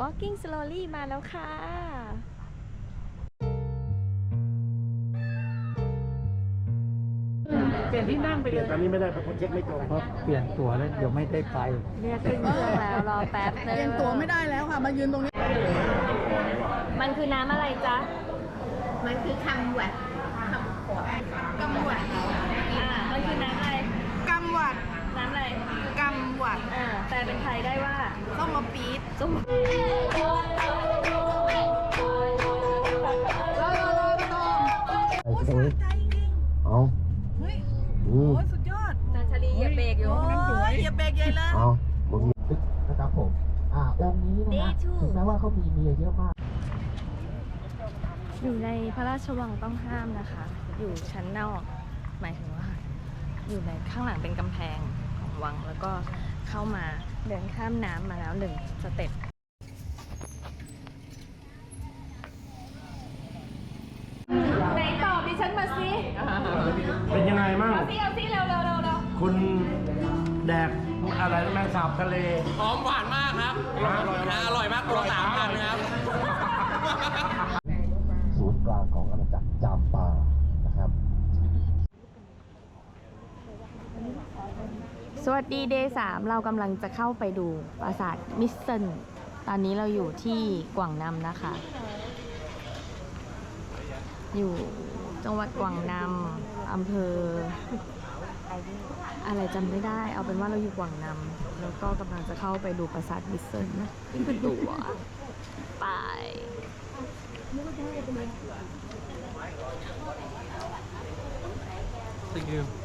Walking slowly มาแล้วค่ะ เปลี่ยนที่นั่งไปเปเลลี่ยนยตอนนี้ไม่ได้เพราะเช็คไม่ตรงเพราะเปลี่ยนตัวแล้วเดี๋ยวไม่ได้ไป เรียกขึ้นเครื่องแล้วรอแป๊บนึงเปลี่ยนตัวไม่ได้แล้วค่ะ มายืนตรงนี้ มันคือน้ำอะไรจ๊ะ มันคือคำหวัดคำขวดกำหวัด อ่า มันคือน้ำอะไร กำหวัด น้ำอะไร กำห วัดอ่าแปลเป็นไทยได้ว่าต้องมาปี๊ดส้มไอ้ตรงนี้เอาเฮ้ยอืมโอ้ยสุดยอดจันชลีเหยียบเบรกอยู่โอ้ยเหยียบเบรกใหญ่เลยเอามึงนะครับผมอ่าองค์นี้นะฮะถึงแม้ว่าเขามีเมียเยอะมาก อยู่ในพระราชวังต้องห้ามนะคะ อยู่ชั้นนอก หมายถึงว่า อยู่ในข้างหลังเป็นกำแพงของวังแล้วก็ เข้ามาเดินข้ามน้ำมาแล้วหนึ่งสเต็ปไหนตอบดิฉันมาสิเป็นยังไงมั่งเอาสิเอาสิเร็วเร็วเร็วเร็วคุณแดกอะไรนะแมงสาบทะเล หอมหวานมากครับ อร่อยนะอร่อยมากตัวสามพันนะครับ ศูนย์กลางของอาณาจักรจามปานะครับ สวัสดีเดย์สามเรากำลังจะเข้าไปดูปราสาทมิสเซนตอนนี้เราอยู่ที่กวางนำนะคะ อยู่จังหวัดกวางนำอำเภอ อะไรจำไม่ได้ เอาเป็นว่าเราอยู่กวางนำแล้วก็กำลังจะเข้าไปดูปราสาทมิสเซนเป็นตัวไป Thank you มิ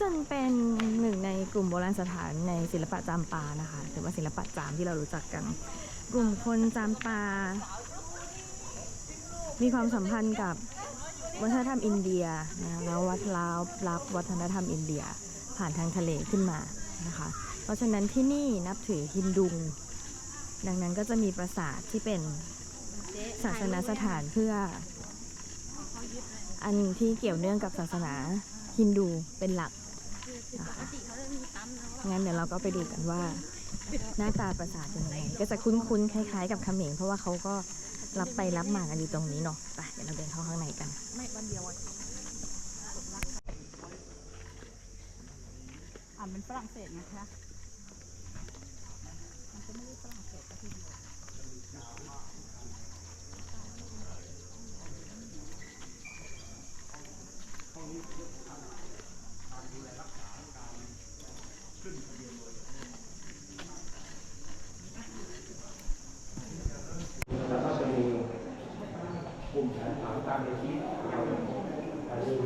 ซนเป็นหนึ่งในกลุ่มโบราณสถานในศิลปะจามปานะคะหรือว่าศิลปะจามที่เรารู้จักกัน กลุ่มคนจามปา มีความสัมพันธ์กับวัฒนธรรมอินเดียนะแล้ววัดลาวรับวัฒนธรรมอินเดียผ่านทางทะเลขึ้นมานะคะ เพราะฉะนั้นที่นี่นับถือฮินดูดังนั้นก็จะมีปราสาทที่เป็นศาสนาสถานเพื่อ อันที่เกี่ยวเนื่องกับศาสนาฮินดูเป็นหลัก งั้นเดี๋ยวเราก็ไปดูกันว่า หน้าตาปราสาทเป็นยังไงก็จะคุ้นๆคล้ายๆ กับเขมรเพราะว่าเขาก็รับไปรับมากันอยู่ตรงนี้เนาะไปเดี๋ยวเราเดินเข้าข้างในกันอ่านเป็นฝรั่งเศสนะคะแล้วก็จะมีกลุ่มแผนผังตามในที่อันนี้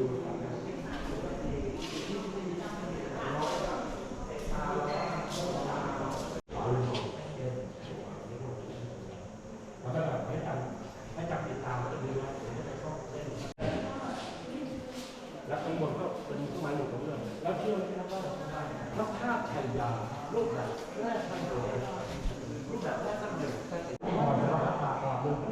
แล้วก็แบบให้จำให้จำติดตามก็ดีว่าผมจะไปชอบเล่นแล้วข้างบนก็เป็นมันอยู่ตรงเรื่องแล้วเชื่อไหมครับว่าพระธาตุชัยยารูปแบบแรกท่านเลยรูปแบบแรกท่านเลยใช่ไหม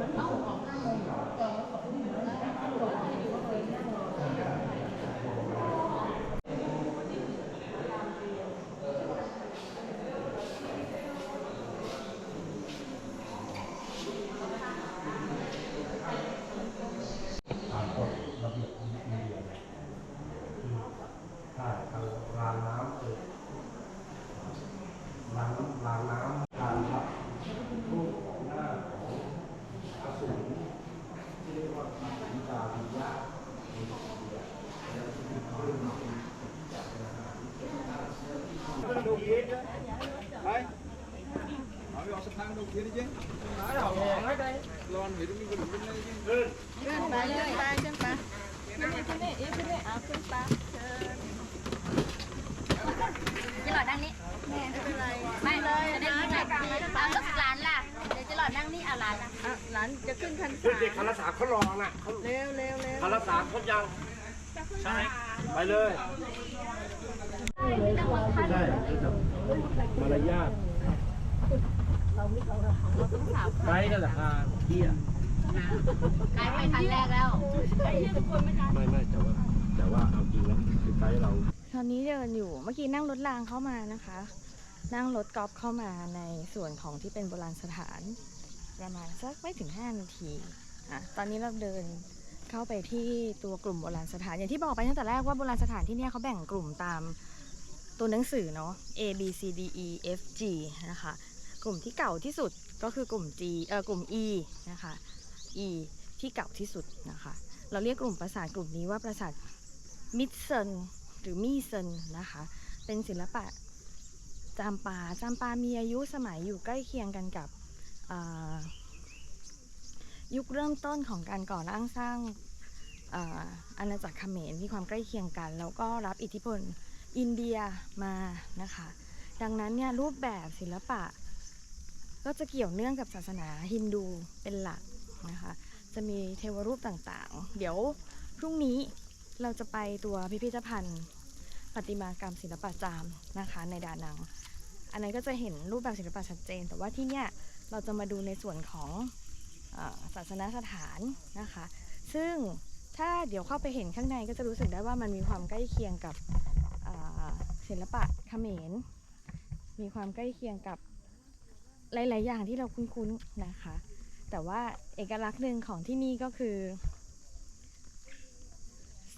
ตามกฎระเบียบอินเดียเนี่ยคือถ้าทางรางน้ำเอ่ยรางน้ำรางน้ำการทับรูปของหน้าของอสูรที่เรียกว่าอสูรดาวิยะในอินเดียแล้วที่มีเรื่องมาเป็นจากนะฮะ ขึ้นไปขึ้นไปขึ้นไปจะหลอดนั่งนี้ไม่เลยจะได้ไม่กลางเลยเอารถร้านล่ะเดี๋ยวจะหลอดนั่งนี่เอาร้านล่ะอะหลานจะขึ้นคันสาเด็กคารสาเขาลองน่ะเขาเร็วเร็วเร็วคารสาเขายังใช่ไปเลย ใช่มาร ยาทไกด์กันราคาเที่ยขายไปคันแรกแล้วไม่ไม่แต่ว่า แต่ว่าเอาจริงนะคือไกด์เรา ตอนนี้เดินอยู่ เมื่อกี้นั่งรถรางเข้ามานะคะ นั่งรถกอล์ฟเข้ามาในส่วนของที่เป็นโบราณสถาน ประมาณสักไม่ถึง 5 นาทีอะตอนนี้เราเดินเข้าไปที่ตัวกลุ่มโบราณสถาน อย่างที่บอกไปตั้งแต่แรกว่าโบราณสถานที่เนี่ยเขาแบ่งกลุ่มตามตัวหนังสือเนาะ A B C D E F G นะคะ กลุ่มที่เก่าที่สุด ก็คือกลุ่ม G เอ่อกลุ่ม E นะคะ E ที่เก่าที่สุดนะคะ เราเรียกกลุ่มปราสาทกลุ่มนี้ว่าปราสาทมิดเซนหรือมีเซนนะคะ เป็นศิลปะจามปาจามปามีอายุสมัยอยู่ใกล้เคียงกันกับยุคเริ่มต้นของการก่อร่างสร้างอาอาณาจักรเขมรมีความใกล้เคียงกัน แล้วก็รับอิทธิพลอินเดียมานะคะ ดังนั้นเนี่ยรูปแบบศิลปะ ก็จะเกี่ยวเนื่องกับศาสนาฮินดูเป็นหลักนะคะ จะมีเทวรูปต่างๆ เดี๋ยวพรุ่งนี้เราจะไปตัวพิพิธภัณฑ์ประติมากรรมศิลปะจามนะคะในดานัง อันนั้นก็จะเห็นรูปแบบศิลปะชัดเจน แต่ว่าที่เนี่ยเราจะมาดูในส่วนของศาสนสถานนะคะ ซึ่งถ้าเดี๋ยวเข้าไปเห็นข้างในก็จะรู้สึกได้ว่ามันมีความใกล้เคียงกับศิลปะเขมร มีความใกล้เคียงกับ หลาย ๆ อย่างที่เราคุ้น ๆ นะคะ แต่ว่าเอกลักษณ์หนึ่งของที่นี่ก็คือ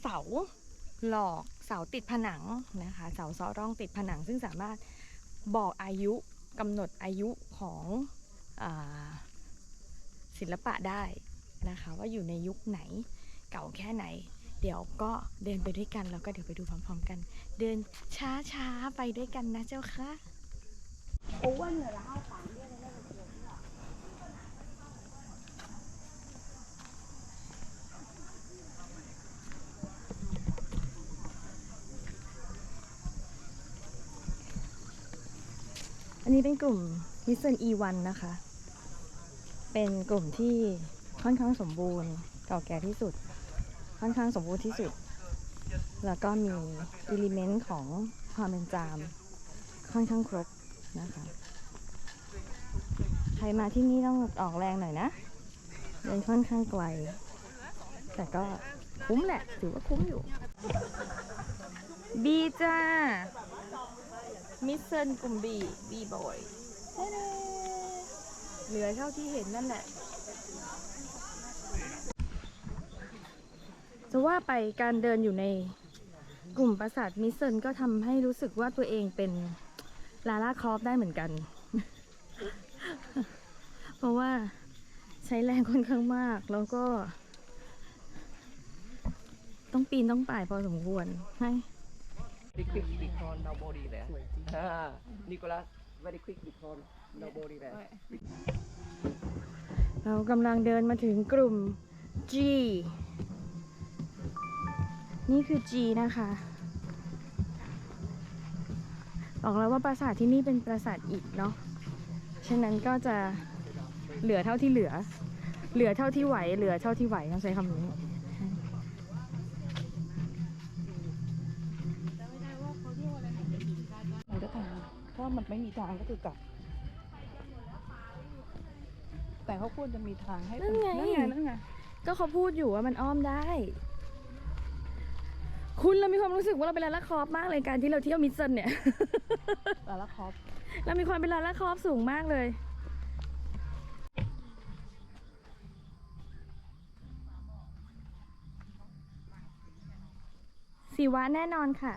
เสาหลอกเสาติดผนังนะคะ เสาซ้อร่องติดผนัง ซึ่งสามารถบอกอายุกำหนดอายุของอศิลปะได้นะคะ ว่าอยู่ในยุคไหนเก่าแค่ไหน เดี๋ยวก็เดินไปด้วยกันแล้วก็เดี๋ยวไปดูพร้อม ๆ กัน เดินช้าๆไปด้วยกันนะเจ้าค่ะโอ้วัน นี้เป็นกลุ่ม Mission E1 นะคะ เป็นกลุ่มที่ค่อนข้างสมบูรณ์ เก่าแก่ที่สุด ค่อนข้างสมบูรณ์ที่สุด แล้วก็มีอิเลเมนต์ของความเป็นจาม ค่อนข้างครบนะคะ ใครมาที่นี่ต้องออกแรงหน่อยนะ เดินค่อนข้างไกล แต่ก็คุ้มแหละ ถือว่าคุ้มอยู่ บีจ้า มิสเซนกลุ่มบีบีบอยเหลือเท่าที่เห็นนั่นแหละจะว่าไปการเดินอยู่ในกลุ่มปราสาทมิสเซนก็ทำให้รู้สึกว่าตัวเองเป็นลาล่าครอฟได้เหมือนกัน เพราะว่าใช้แรงค่อนข้างมาก แล้วก็ ต้องปีนต้องป่ายพอสมควรให้ Very quick decon no body there อ่า Nicholas very quick decon no body there เรากำลังเดินมาถึงกลุ่ม G นี่คือ G นะคะ บอกแล้วว่าปราสาทที่นี่เป็นปราสาทอิฐเนาะ ฉะนั้นก็จะเหลือเท่าที่เหลือ เหลือเท่าที่ไหว เหลือเท่าที่ไหวต้องใช้คำนี้ก็ทาง ถ้ามันไม่มีทางก็คือกลับ แต่เขาควรจะมีทางให้เป็นั่นไง นั่นไงนั่นไงก็เขาพูดอยู่ว่ามันอ้อมได้ คุณเรามีความรู้สึกว่าเราเป็นลาล่าครอฟมากเลยการที่เราเที่ยวมิดเซนเนี่ย แต่ละครอปเรามีความเป็นลาล่าครอฟสูงมากเลย สีวะแน่นอนค่ะ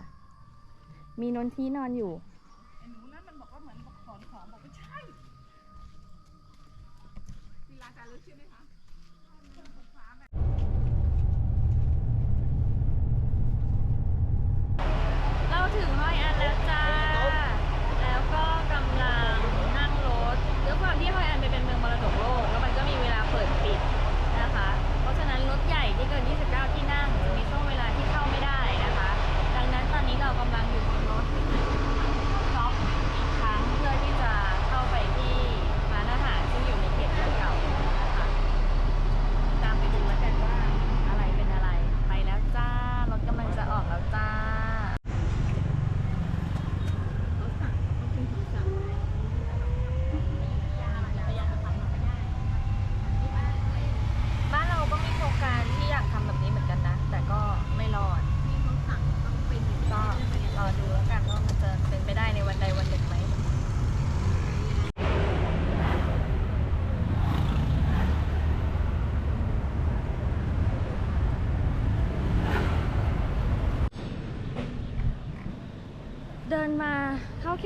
มีนนทีนอนอยู่ ไอ้หนูนั้นมันบอกว่าเหมือนบอกถอนของบอกไม่ใช่มีรายการลึก ใช่ไหมคะเราถึงห้อยอันแล้วจ้า แล้วก็กำลังนั่งรถด้วยความที่ห้อยอันเป็นเมืองมรดกโลก แล้วมันก็มีเวลาเปิดปิดนะคะ เพราะฉะนั้นรถใหญ่ที่เกิน 20 ที่นั่งจะมีช่วงเวลาที่เข้าไม่ได้นะคะ ดังนั้นตอนนี้เรากำลังอยู่บนรถ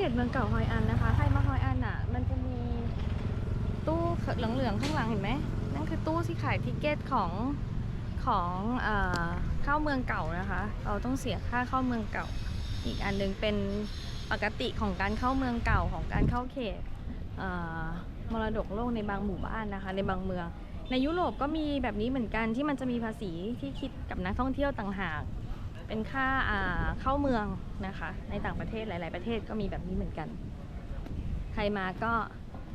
ขตเมืองเก่าฮอยอันนะคะใครมาฮอยอันอะ มันจะมีตู้เหลืองๆข้างหลังเห็นไหมนั่นคือตู้ที่ขายทิเกตของของเอ่อเข้าเมืองเก่านะคะ เราต้องเสียค่าเข้าเมืองเก่า อีกอันหนึ่งเป็นปกติของการเข้าเมืองเก่าของการเข้าเขตเมรดกโลกในบางหมู่บ้านนะคะ ในบางเมือง ในยุโรปก็มีแบบนี้เหมือนกันที่มันจะมีภาษีที่คิดกับนักท่องเที่ยวต่างหาก เป็นค่าเข้าเมืองนะคะ ในต่างประเทศหลาย ๆ ประเทศก็มีแบบนี้เหมือนกัน ใครมาก็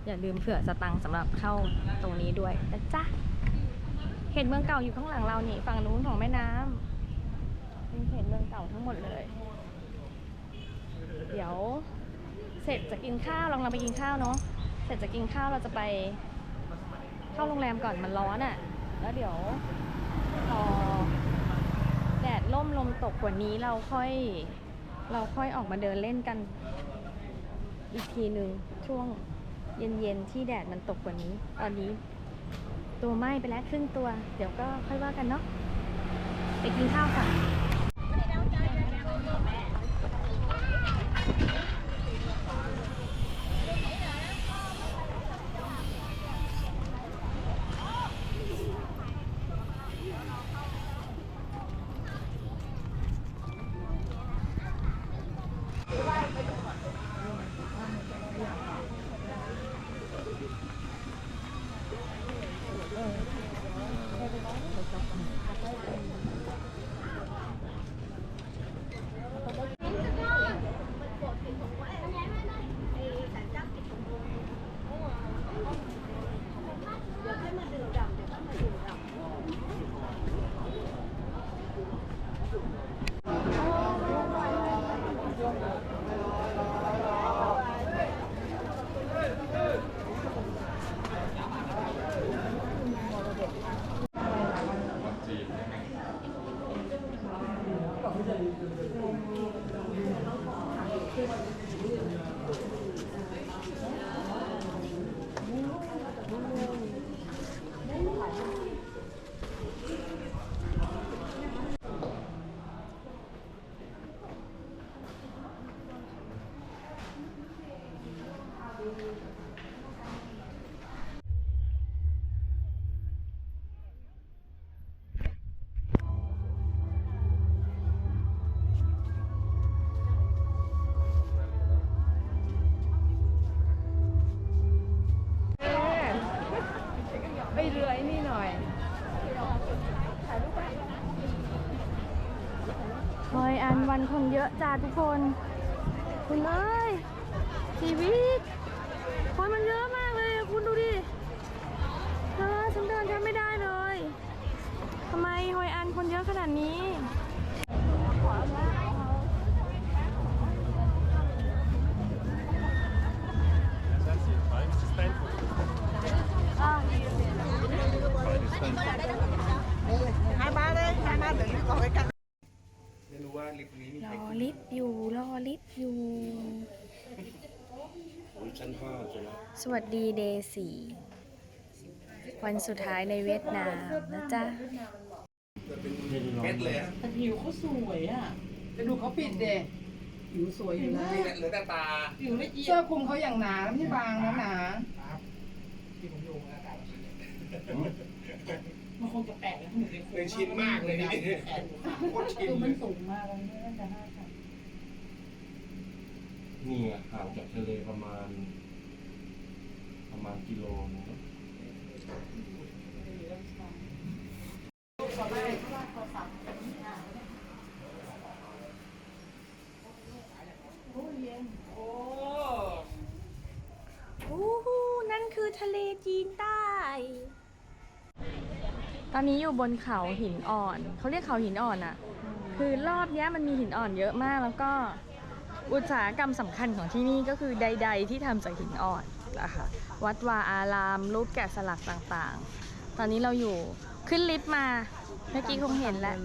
อย่าลืมเผื่อสตังค์สำหรับเข้าตรงนี้ด้วยนะจ๊ะเขตเมืองเก่าอยู่ข้างหลังเรานี่ฝั่งนู้นของแม่น้ำเป็นเขตเมืองเก่าทั้งหมดเลย เดี๋ยวเสร็จจะกินข้าวลองเราไปกินข้าวเนาะเสร็จจะกินข้าวเราจะไปเข้าโรงแรมก่อนมันร้อนอะ่ะ แล้วเดี๋ยวพอ มลมตกกว่านี้เราค่อยเราค่อยออกมาเดินเล่นกัน อีกทีหนึ่งช่วงเย็นๆที่แดดมันตกกว่านี้ ตอนนี้ ตัวไหม้ไปแล้วครึ่งตัว เดี๋ยวก็ค่อยว่ากันเนาะไปกินข้าวค่ะ ทุกคน คุณเอ้ยชีวิต สวัสดีเดย์สี่วันสุดท้ายในเวียดนามนะจ๊ะเม็ดเลยอะแต่ผิวเขาสวยอะจะดูเขาปิดเด็ผิวสวยอยู่นะเหลือแต่ตาผิวละเอียดเสื้อคลุมเขาอย่างหนาไม่ใช่บางนะหนามันคงจะแปลกนะหนูเป็นเลยชินมากเลยนี่โคตรชินคือเลมันยสูงมากแล้วน่าจะห้าพันนี่ไงห่างจากทะเลประมาณ ประมาณกิโลนึงเนอะโอ้โหนั่นคือทะเลจีนใต้ ตอนนี้อยู่บนเขาหินอ่อน เขาเรียกเขาหินอ่อนอะ่ะคือรอบเนี้ยมันมีหินอ่อนเยอะมากแล้วก็อุตสาหกรรมสำคัญของที่นี่ก็คือใด ๆ ที่ทำจากหินอ่อน นะคะ วัดวาอาราม รูปแกะสลักต่างๆ ตอนนี้เราอยู่ขึ้นลิฟต์มา เมื่อกี้คงเห็นแล้ว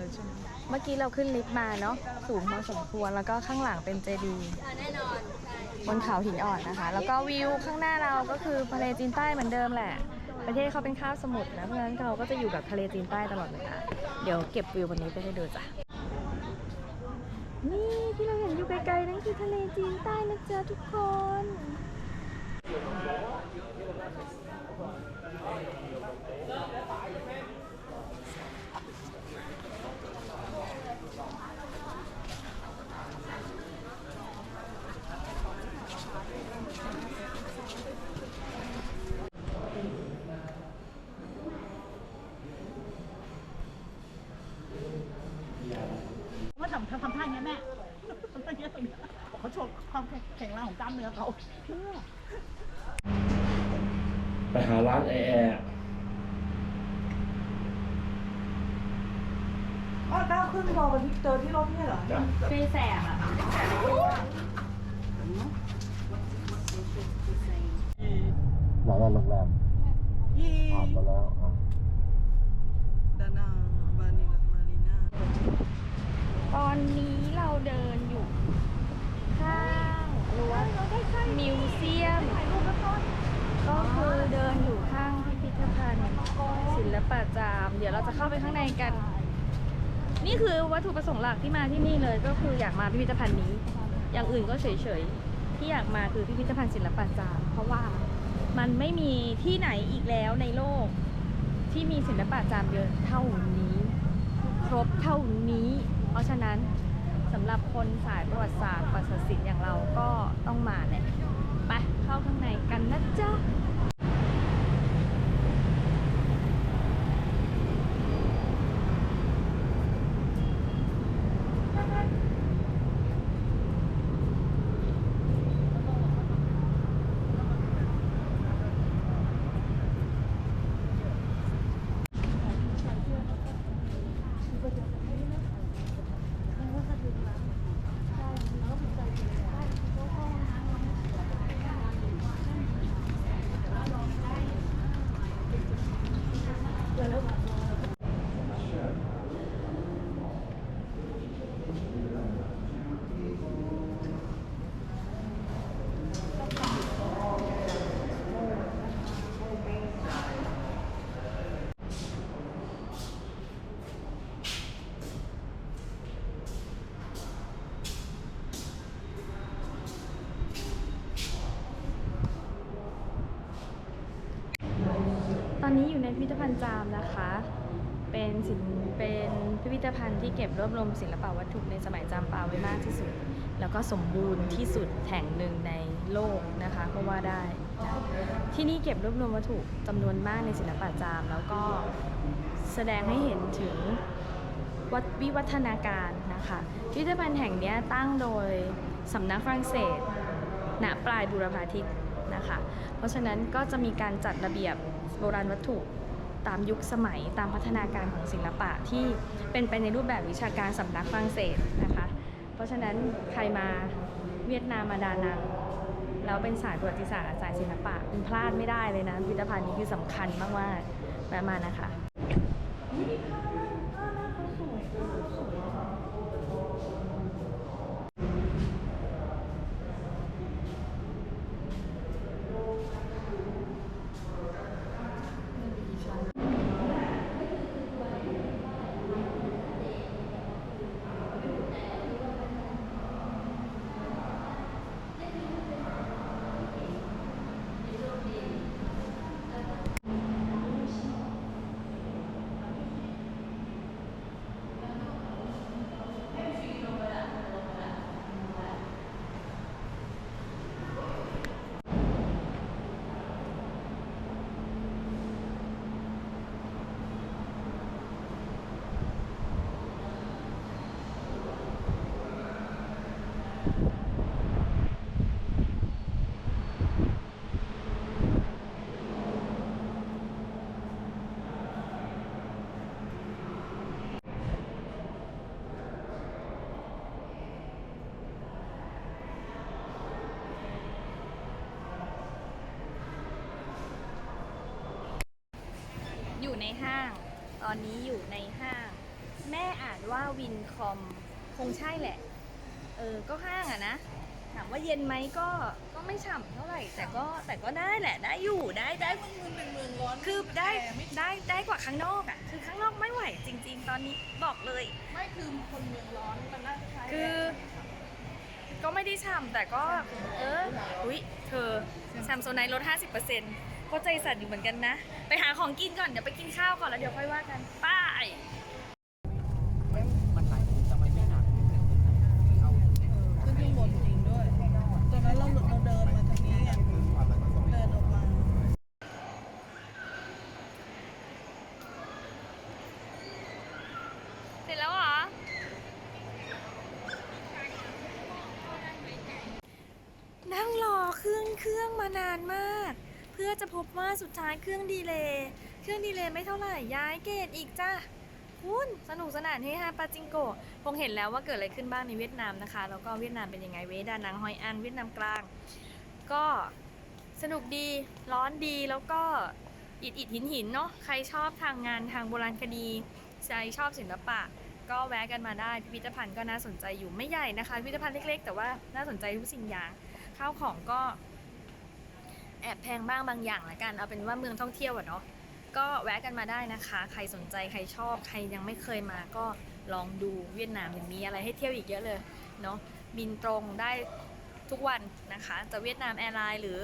เมื่อกี้เราขึ้นลิฟต์มาเนาะสูงพอสมควรแล้วก็ข้างหลังเป็นเจดีย์บนเขาหินอ่อนนะคะ แล้วก็วิวข้างหน้าเราก็คือทะเลจีนใต้เหมือนเดิมแหละ ประเทศเขาเป็นคาบสมุทรนะเพราะฉะนั้นเราก็จะอยู่กับทะเลจีนใต้ตลอดเวลาเดี๋ยวเก็บวิววันนี้ไปให้ดูจ้ะนี่ที่เราเห็นอยู่ไกลๆนั่นคือทะเลจีนใต้นะจ๊ะทุกคน ว่าทำทำทำท่าอย่างนี้ยแม่ทำท่าอย่างนี้ยตรงเนี้ยเขาโชว์ความแข็งแรงของกล้ามเนื้อเขาเพื่อาร้านแอร์อ๋อก้าวขึ้นรอวันที่เจอที่รถเนี่ยเหรอเคยแสบอะหลังโรงแรมยี่ผ่านมาแล้วอะดานาบานิลมารีนาตอนนี้เราเดินอยู่ข้างรั้วมิวเซียม ก็คือเดินอยู่ข้างพิพิธภัณฑ์ ศิลปะจาม เดี๋ยวเราจะเข้าไปข้างในกัน นี่คือวัตถุประสงค์หลักที่มาที่นี่เลยก็คืออยากมาพิพิธภัณฑ์นี้ อย่างอื่นก็เฉยๆ ที่อยากมาคือพิพิธภัณฑ์ศิลปะจาม เพราะว่ามันไม่มีที่ไหนอีกแล้วในโลก ที่มีศิลปะจามเยอะเท่านี้ ครบเท่านี้ เพราะฉะนั้นสำหรับคนสายประวัติศาสตร์ประวัติศิลป์อย่างเราก็ต้องมาแหละไปเข้าข้างในกันนะจ๊ะ ภัณฑ์จามนะคะ เป็นสินเป็นพิพิธภัณฑ์ที่เก็บรวบรวมศิลปวัตถุในสมัยจามปาไว้มากที่สุด แล้วก็สมบูรณ์ที่สุดแห่งหนึ่งในโลกนะคะก็ว่าได้นะที่นี่เก็บรวบรวมวัตถุจำนวนมากในศิลปะจาม แล้วก็แสดงให้เห็นถึงวัวิวัฒนาการนะคะพิพิธภัณฑ์แห่งนี้ตั้งโดยสำนักฝรั่งเศสณปลายบูรพาทิตย์นะคะ เพราะฉะนั้นก็จะมีการจัดระเบียบโบราณวัตถุ ตามยุคสมัยตามพัฒนาการของศิลปะที่เป็นไปในรูปแบบวิชาการสำนักฝรั่งเศสนะคะ เพราะฉะนั้นใครมาเวียดนามมาดานังแล้วเป็นสายประวัติศาสตร์สายศิลปะคุณพลาดไม่ได้เลยนะพิพิธภัณฑ์นี้คือสำคัญมากๆแวะมานะคะ ห้าง ตอนนี้อยู่ในห้าง แม่อ่านว่าวินคอมคงใช่แหละ เออ ก็ห้างอะนะ ถามว่าเย็นไหมก็ ก็ไม่ฉ่ำเท่าไหร่ แต่ก็ แต่ก็ได้แหละ ได้อยู่ ได้ ได้เมืองเป็นเมืองร้อนคือได้ได้ ได้กว่าข้างนอกอะคือข้างนอกไม่ไหวจริง ๆ ตอนนี้บอกเลย ไม่คือคนเมืองร้อนมันน่าจะใช้คือ ก็ไม่ได้ฉ่ำแต่ก็ เออ อุ๊ย เธอแซมโซไนลด 50% ก็ใจสั่นอยู่เหมือนกันนะ ไปหาของกินก่อน เดี๋ยวไปกินข้าวก่อนแล้วเดี๋ยวค่อยว่ากันไป้ายมันไหลทำไมไม่หนักเอาขึ้นข้างบนจริงด้วย ตอนนั้นเราเราเดินมาทางนี้ไงเดินออกมาเสร็จแล้วเหรอ นั่งรอเครื่องเครื่องมานานมากเพื่อจะพบว่าสุดท้ายเครื่องดีเลย์เครื่องดีเลย์ไม่เท่าไหร่ย้ายเกตอีกจ้าคุณสนุกสนานเฮฮาปาจิงโกะคงเห็นแล้วว่าเกิดอะไรขึ้นบ้างในเวียดนามนะคะ แล้วก็เวียดนามเป็นยังไงเวดานังฮอยอันเวียดนามกลาง ก็สนุกดีร้อนดีแล้วก็อิดอิดหินหินเนาะใครชอบทางงานทางโบราณคดีใครชอบศิลปะ ก็แวะกันมาได้พิพิธภัณฑ์ก็น่าสนใจอยู่ไม่ใหญ่นะคะพิพิธภัณฑ์เล็กๆ แต่ว่าน่าสนใจทุกสิ่งอย่างข้าวของก็ แอบแพงบ้างบางอย่างละกันเอาเป็นว่าเมืองท่องเที่ยวอะเนาะก็แวะกันมาได้นะคะ ใครสนใจใครชอบใครยังไม่เคยมาก็ลองดูเวียดนามยังมีอะไรให้เที่ยวอีกเยอะเลยเนาะบินตรงได้ทุกวันนะคะ จะเวียดนามแอร์ไลน์หรือ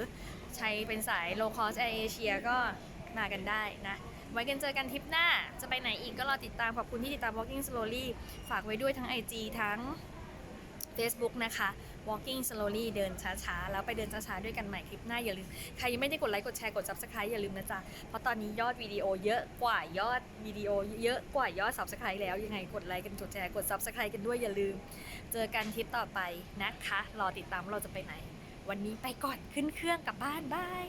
ใช้เป็นสาย low cost air Asia ก็มากันได้นะ ไว้กันเจอกันทริปหน้า จะไปไหนอีกก็รอติดตามขอบคุณที่ติดตาม Walking Slowly ฝากไว้ด้วยทั้ง IG ทั้ง Facebook นะคะ Walking Slowly เดินช้าๆ แล้วไปเดินช้าๆ ด้วยกันใหม่คลิปหน้าอย่าลืม ใครยังไม่ได้กดไลค์กดแชร์กด Subscribe อย่าลืมนะจ๊ะ เพราะตอนนี้ยอดวิดีโอเยอะกว่ายอดวิดีโอเยอะกว่ายอด Subscribe แล้วยังไงกดไลค์กันกดแชร์กด Subscribe กันด้วยอย่าลืม เจอกันทริปต่อไปนะคะ รอติดตามเราจะไปไหน วันนี้ไปก่อนขึ้นเครื่องกลับบ้านบาย